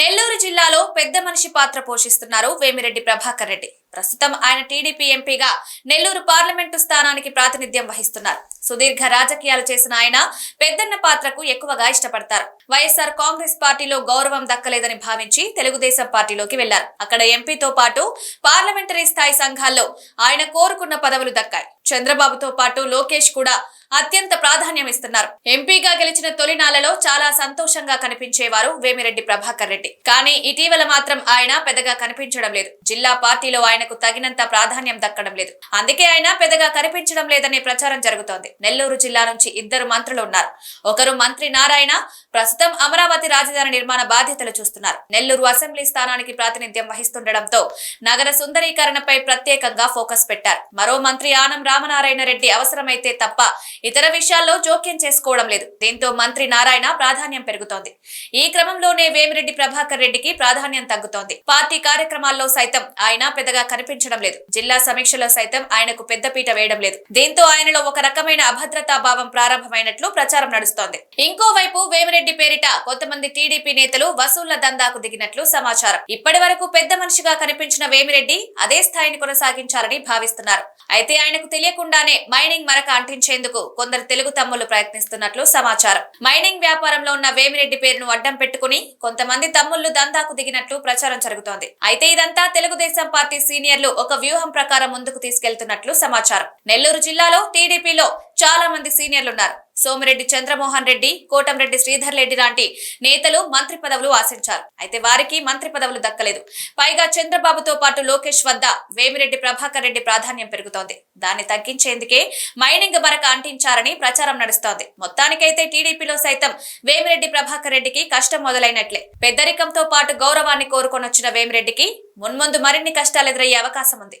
నెల్లూరు జిల్లాలో పెద్ద మనిషి పాత్ర పోషిస్తున్నారు వేమిరెడ్డి ప్రభాకర్ రెడ్డి. ప్రస్తుతం ఆయన టీడీపీ ఎంపీగా నెల్లూరు పార్లమెంటు స్థానానికి ప్రాతినిధ్యం వహిస్తున్నారు. సుదీర్ఘ రాజకీయాలు చేసిన ఆయన పెద్దన్న పాత్రకు ఎక్కువగా ఇష్టపడతారు. వైఎస్ఆర్ కాంగ్రెస్ పార్టీలో గౌరవం దక్కలేదని భావించి తెలుగుదేశం పార్టీలోకి వెళ్ళారు. అక్కడ ఎంపీతో పాటు పార్లమెంటరీ స్థాయి సంఘాల్లో ఆయన కోరుకున్న పదవులు దక్కాయి. చంద్రబాబుతో పాటు లోకేష్ కూడా అత్యంత ప్రాధాన్యం ఇస్తున్నారు. ఎంపీగా గెలిచిన తొలినాలలో చాలా సంతోషంగా కనిపించేవారు వేమిరెడ్డి ప్రభాకర్ రెడ్డి. కానీ ఇటీవల మాత్రం ఆయన పెద్దగా కనిపించడం లేదు. జిల్లా పార్టీలో ఆయనకు తగినంత ప్రాధాన్యం దక్కడం లేదు. అందుకే ఆయన పెద్దగా కనిపించడం లేదనే ప్రచారం జరుగుతోంది. నెల్లూరు జిల్లా నుంచి ఇద్దరు మంత్రులు ఉన్నారు. ఒకరు మంత్రి నారాయణ ప్రస్తుతం అమరావతి రాజధాని నిర్మాణ బాధ్యతలు చూస్తున్నారు. నెల్లూరు అసెంబ్లీ స్థానానికి ప్రాతినిధ్యం వహిస్తుండటంతో నగర సుందరీకరణపై ప్రత్యేకంగా ఫోకస్ పెట్టారు. మరో మంత్రి ఆనం రామనారాయణ రెడ్డి అవసరమైతే తప్ప ఇతర విషయాల్లో జోక్యం చేసుకోవడం లేదు. దీంతో మంత్రి నారాయణ ప్రాధాన్యం పెరుగుతోంది. ఈ క్రమంలోనే వేమిరెడ్డి ప్రభాకర్ రెడ్డికి ప్రాధాన్యం తగ్గుతోంది. పార్టీ కార్యక్రమాల్లో సైతం ఆయన పెద్దగా కనిపించడం లేదు. జిల్లా సమీక్షలో సైతం ఆయనకు పెద్దపీట వేయడం లేదు. దీంతో ఆయనలో ఒక రకమైన అభద్రతా భావం ప్రారంభమైనట్లు ప్రచారం నడుస్తోంది. ఇంకోవైపు వేమిరెడ్డి పేరిట కొంతమంది టీడీపీ నేతలు వసూళ్ళ దందాకు దిగినట్లు సమాచారం. ఇప్పటి వరకు పెద్ద మనిషిగా కనిపించిన వేమిరెడ్డి అదే స్థాయిని కొనసాగించాలని భావిస్తున్నారు. అయితే ఆయనకు తెలియకుండానే మైనింగ్ మరక అంటించేందుకు కొందరు తెలుగు తమ్ములు ప్రయత్నిస్తున్నట్లు సమాచారం. మైనింగ్ వ్యాపారంలో ఉన్న వేమిరెడ్డి పేరును అడ్డం పెట్టుకుని కొంతమంది తమ్ముళ్ళు దందాకు దిగినట్లు ప్రచారం జరుగుతోంది. అయితే ఇదంతా తెలుగుదేశం పార్టీ సీనియర్లు ఒక వ్యూహం ప్రకారం ముందుకు తీసుకెళ్తున్నట్లు సమాచారం. నెల్లూరు జిల్లాలో టీడీపీలో చాలా మంది సీనియర్లు ఉన్నారు సోమిరెడ్డి చంద్రమోహన్ రెడ్డి కోటంరెడ్డి శ్రీధర్ రెడ్డి లాంటి నేతలు మంత్రి పదవులు ఆశించారు. అయితే వారికి మంత్రి పదవులు దక్కలేదు. పైగా చంద్రబాబుతో పాటు లోకేష్ వద్ద వేమిరెడ్డి ప్రభాకర్ రెడ్డి ప్రాధాన్యం పెరుగుతోంది. దాన్ని తగ్గించేందుకే మైనింగ్ మరక అంటించారని ప్రచారం నడుస్తోంది. మొత్తానికైతే టీడీపీలో సైతం వేమిరెడ్డి ప్రభాకర్ రెడ్డికి కష్టం మొదలైనట్లే. పెద్దరికంతో పాటు గౌరవాన్ని కోరుకొనొచ్చిన వేమిరెడ్డికి మున్ముందు మరిన్ని కష్టాలు ఎదురయ్యే అవకాశం ఉంది